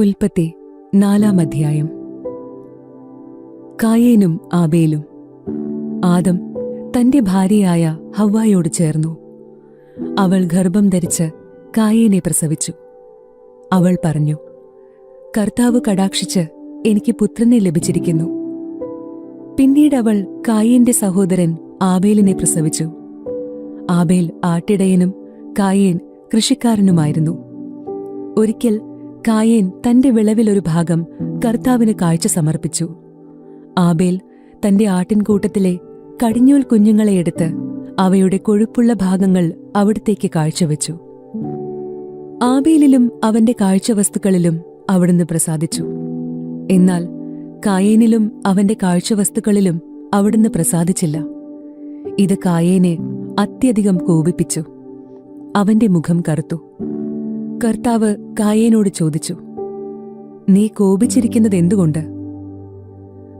ഉൽപ്പത്തി നാലാം അധ്യായം. കായേനും ആബേലും. ആദം തന്റെ ഭാര്യയായ ഹവ്വായോട് ചേർന്നു. അവൾ ഗർഭം ധരിച്ച് കായേനെ പ്രസവിച്ചു. അവൾ പറഞ്ഞു കർത്താവ് കടാക്ഷിച്ച് എനിക്ക് പുത്രനെ ലഭിച്ചിരിക്കുന്നു. പിന്നീട് അവൾ കായേന്റെ സഹോദരൻ ആബേലിനെ പ്രസവിച്ചു. ആബേൽ ആട്ടിടയനും കായേൻ കൃഷിക്കാരനുമായിരുന്നു. ഒരിക്കൽ കായേൻ തന്റെ വിളവിലൊരു ഭാഗം കർത്താവിന് കാഴ്ച സമർപ്പിച്ചു. ആബേൽ തന്റെ ആട്ടിൻകൂട്ടത്തിലെ കടിഞ്ഞൂൽ കുഞ്ഞുങ്ങളെ എടുത്ത് അവയുടെ കൊഴുപ്പുള്ള ഭാഗങ്ങൾ അവിടത്തേക്ക് കാഴ്ചവെച്ചു. ആബേലിലും അവന്റെ കാഴ്ചവസ്തുക്കളിലും അവിടുന്ന് പ്രസാദിച്ചു. എന്നാൽ കായേനിലും അവന്റെ കാഴ്ചവസ്തുക്കളിലും അവിടുന്ന് പ്രസാദിച്ചില്ല. ഇത് കായേനെ അത്യധികം കോപിപ്പിച്ചു. അവന്റെ മുഖം കറുത്തു. കർത്താവ് കായേനോട് ചോദിച്ചു നീ കോപിച്ചിരിക്കുന്നത് എന്തുകൊണ്ട്?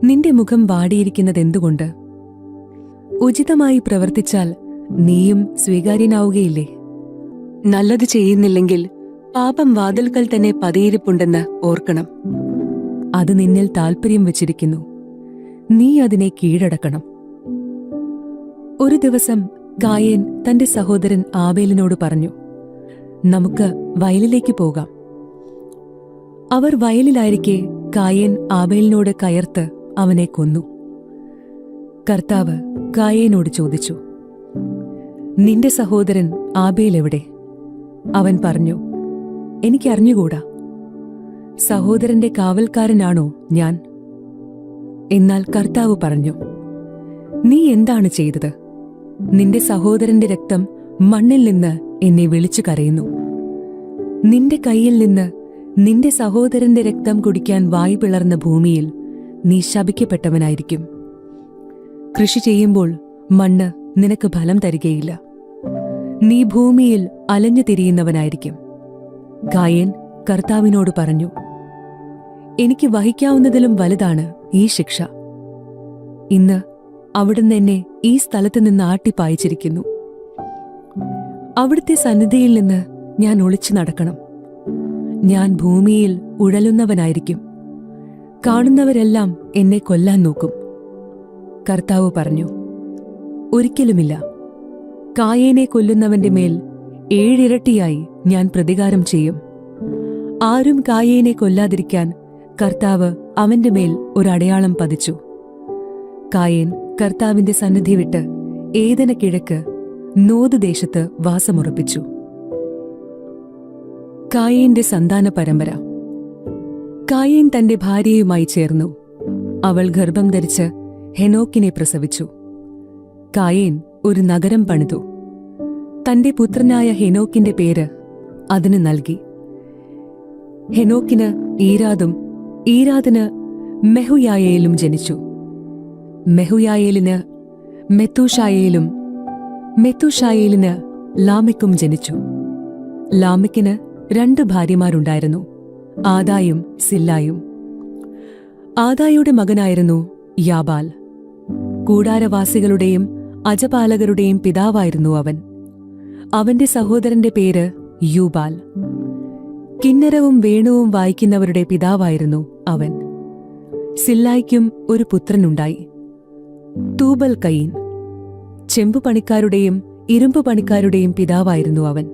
നിന്റെ മുഖം വാടിയിരിക്കുന്നത് എന്തുകൊണ്ട്? ഉചിതമായി പ്രവർത്തിച്ചാൽ നീയും സ്വീകാര്യനാവുകയില്ലേ? നല്ലത് ചെയ്യുന്നില്ലെങ്കിൽ പാപം വാതിൽക്കൽ തന്നെ പതിയിരിപ്പുണ്ടെന്ന് ഓർക്കണം. അത് നിന്നിൽ താൽപ്പര്യം വച്ചിരിക്കുന്നു. നീ അതിനെ കീഴടക്കണം. ഒരു ദിവസം കായേൻ തന്റെ സഹോദരൻ ആവേലിനോട് പറഞ്ഞു നമുക്ക് വയലിലേക്ക് പോകാം. അവർ വയലിലായിരിക്കെ കായേൻ ആബേലിനോട് കയർത്ത് അവനെ കൊന്നു. കർത്താവ് കായേനോട് ചോദിച്ചു നിന്റെ സഹോദരൻ ആബേൽ എവിടെ? അവൻ പറഞ്ഞു എനിക്കറിഞ്ഞുകൂടാ സഹോദരന്റെ കാവൽക്കാരനാണോ ഞാൻ? എന്നാൽ കർത്താവ് പറഞ്ഞു നീ എന്താണ് ചെയ്തത്? നിന്റെ സഹോദരന്റെ രക്തം മണ്ണിൽ നിന്ന് എന്നെ വിളിച്ചു കരയുന്നു. നിന്റെ കയ്യിൽ നിന്ന് നിന്റെ സഹോദരന്റെ രക്തം കുടിക്കാൻ വായു പിളർന്ന ഭൂമിയിൽ നീ ശപിക്കപ്പെട്ടവനായിരിക്കും. കൃഷി ചെയ്യുമ്പോൾ മണ്ണ് നിനക്ക് ഫലം തരികയില്ല. നീ ഭൂമിയിൽ അലഞ്ഞു തിരിയുന്നവനായിരിക്കും. ഗായൻ കർത്താവിനോട് പറഞ്ഞു എനിക്ക് വഹിക്കാവുന്നതിലും വലുതാണ് ഈ ശിക്ഷ. ഇന്ന് അവിടുന്ന് എന്നെ ഈ സ്ഥലത്ത് നിന്ന് ആട്ടിപ്പായിച്ചിരിക്കുന്നു അവിടുത്തെ സന്നിധിയിൽ നിന്ന് ഞാൻ ഒളിച്ചു നടക്കണം. ഞാൻ ഭൂമിയിൽ ഉഴലുന്നവനായിരിക്കും. കാണുന്നവരെല്ലാം എന്നെ കൊല്ലാൻ നോക്കും. കർത്താവ് പറഞ്ഞു ഒരിക്കലുമില്ല. കായേനെ കൊല്ലുന്നവന്റെ മേൽ ഏഴിരട്ടിയായി ഞാൻ പ്രതികാരം ചെയ്യും. ആരും കായേനെ കൊല്ലാതിരിക്കാൻ കർത്താവ് അവന്റെ മേൽ ഒരടയാളം പതിച്ചു. കായേൻ കർത്താവിന്റെ സന്നിധി വിട്ട് ഏതന കിഴക്ക് നോദ് ദേശത്ത് വാസമുറപ്പിച്ചു. കായേന്റെ സന്താന പരമ്പര. കായേൻ തന്റെ ഭാര്യയുമായി ചേർന്നു. അവൾ ഗർഭം ധരിച്ച് ഹെനോക്കിനെ പ്രസവിച്ചു. കായേൻ ഒരു നഗരം പണിതു. തന്റെ പുത്രനായ ഹെനോക്കിന്റെ പേര് അതിന് നൽകി. ഹെനോക്കിന് ഈരാദും ഈരാദിന് മെഹുയായേലും ജനിച്ചു. മെഹുയായേലിന് മെത്തൂഷായേലും മെത്തൂഷായേലിന് ലാമിക്കും ജനിച്ചു. ലാമിക്കിന് രണ്ട് ഭാര്യമാരുണ്ടായിരുന്നു ആദായും സില്ലായും. ആദായുടെ മകനായിരുന്നു യാബാൽ. കൂടാരവാസികളുടെയും അജപാലകരുടെയും പിതാവായിരുന്നു അവൻ. അവന്റെ സഹോദരന്റെ പേര് യൂബാൽ. കിന്നരവും വേണുവും വായിക്കുന്നവരുടെ പിതാവായിരുന്നു അവൻ. സില്ലായ്ക്കും ഒരു പുത്രനുണ്ടായി തൂബൽ കയീൻ. ചെമ്പു പണിക്കാരുടെയും ഇരുമ്പ് പണിക്കാരുടെയും പിതാവായിരുന്നു അവൻ.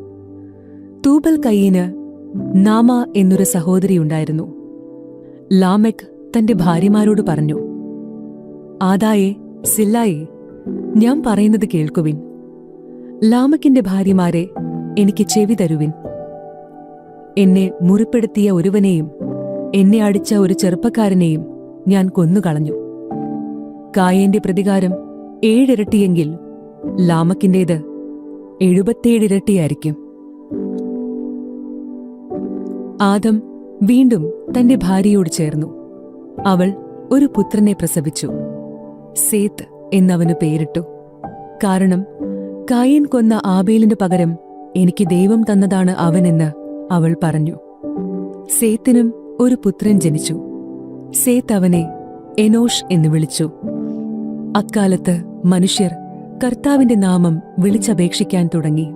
തൂബൽ കയ്യീന് നാമ എന്നൊരു സഹോദരിയുണ്ടായിരുന്നു ലാമെക് തന്റെ ഭാര്യമാരോട് പറഞ്ഞു ആദായെ സില്ലായെ ഞാൻ പറയുന്നത് കേൾക്കുവിൻ. ലാമക്കിന്റെ ഭാര്യമാരെ എനിക്ക് ചെവി തരുവിൻ. എന്നെ മുറിപ്പെടുത്തിയ ഒരുവനെയും എന്നെ അടിച്ച ഒരു ചെറുപ്പക്കാരനെയും ഞാൻ കൊന്നുകളഞ്ഞു. കായേന്റെ പ്രതികാരം ഏഴിരട്ടിയെങ്കിൽ ലാമക്കിന്റേത് എഴുപത്തേഴിരട്ടിയായിരിക്കും ആദം വീണ്ടും തന്റെ ഭാര്യയോട് ചേർന്നു. അവൾ ഒരു പുത്രനെ പ്രസവിച്ചു. സേത്ത് എന്നവന് പേരിട്ടു. കാരണം കായൻ കൊന്ന ആബേലിന് പകരം എനിക്ക് ദൈവം തന്നതാണ് അവനെന്ന് അവൾ പറഞ്ഞു. സേത്തിനും ഒരു പുത്രൻ ജനിച്ചു. സേത്ത് അവനെ എനോഷ് എന്ന് വിളിച്ചു. അക്കാലത്ത് മനുഷ്യർ കർത്താവിന്റെ നാമം വിളിച്ചപേക്ഷിക്കാൻ തുടങ്ങി.